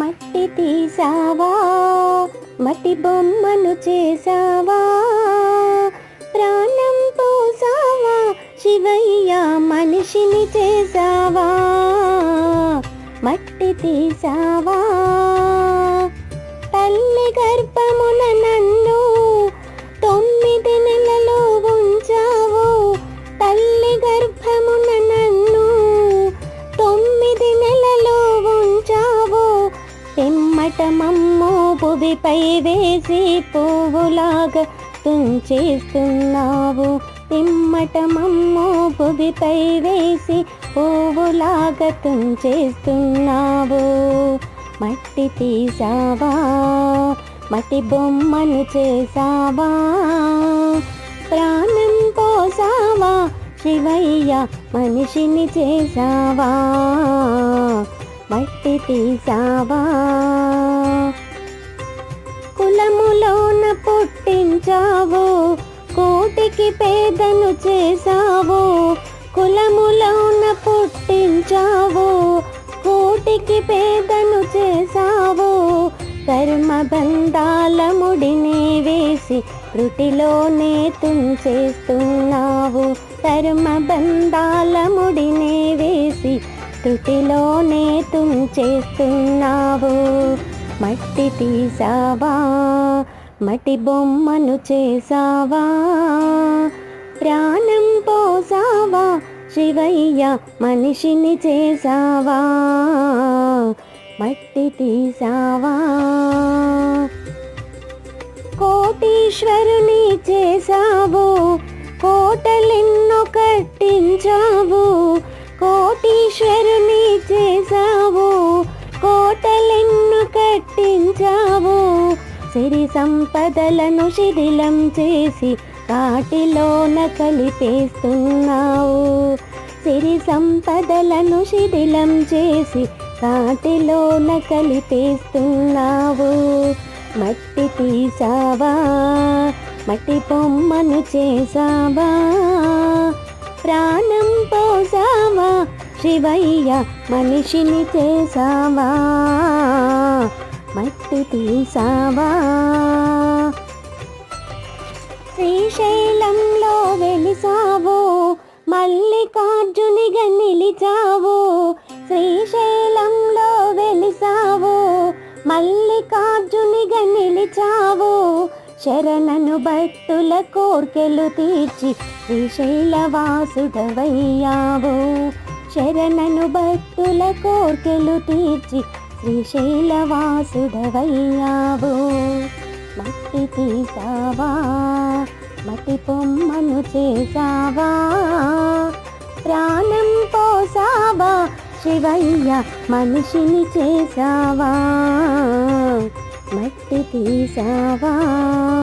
మట్టి తీసావా మట్టి బొమ్మను చేసావా ప్రాణం పోసావా శివయ్య మనిషిని చేసావా మట్టి తీసావా పిమ్మట మమ్ము వేసి పువ్వులాగా తుంచేస్తున్నావు. తిమ్మటమమ్ము మమ్ము వేసి పువ్వులాగా తుంచేస్తున్నావు. మట్టి తీసావా? మట్టి బొమ్మను చేసావా? ప్రాణం పోసావా? శివయ్య మనిషిని చేసావా? మట్టి తీసావా? కోటికి పేదను చేసావు కులములోన పుట్టించావు కోటికి పేదను చేసావు కర్మ బంధాల ముడిని వేసి రుటిలోనే తుంచేస్తున్నావు కర్మ బంధాల ముడిని వేసి త్రుటిలోనే తుంచేస్తున్నావు మట్టి తీసావా? మట్టి బొమ్మను చేసావా ప్రాణం పోసావా? శివయ్య మనిషిని చేసావా మట్టి తీసావా కోటీశ్వరుని చేసావు కోటలెన్నో కట్టించా సంపదలను శిథిలం చేసి కాటిలోన కలిపేస్తున్నావు. సిరి సంపదలను శిథిలం చేసి కాటిలోన కలిపేస్తున్నావు. మట్టి తీసావా? మట్టి బొమ్మను చేసావా? ప్రాణం పోసావా? శివయ్య మనిషిని చేసావా? మట్టి తీసావా శ్రీశైలంలో వెలిసావు మల్లికార్జునిగా నిలిచావు. శ్రీశైలంలో వెలిసావు మల్లికార్జునిగా నిలిచావు. శరణను భక్తుల కోర్కెలు తీర్చి శ్రీశైలవాసుడవయ్యావు. శరణను భక్తుల కోర్కెలు తీర్చి శ్రీశైలవాసుడవయ్యావు మట్టి తీసావా మట్టి పొమ్మను చేసావా ప్రాణం పోసావా శివయ్య మనిషిని చేసావా మట్టి తీసావా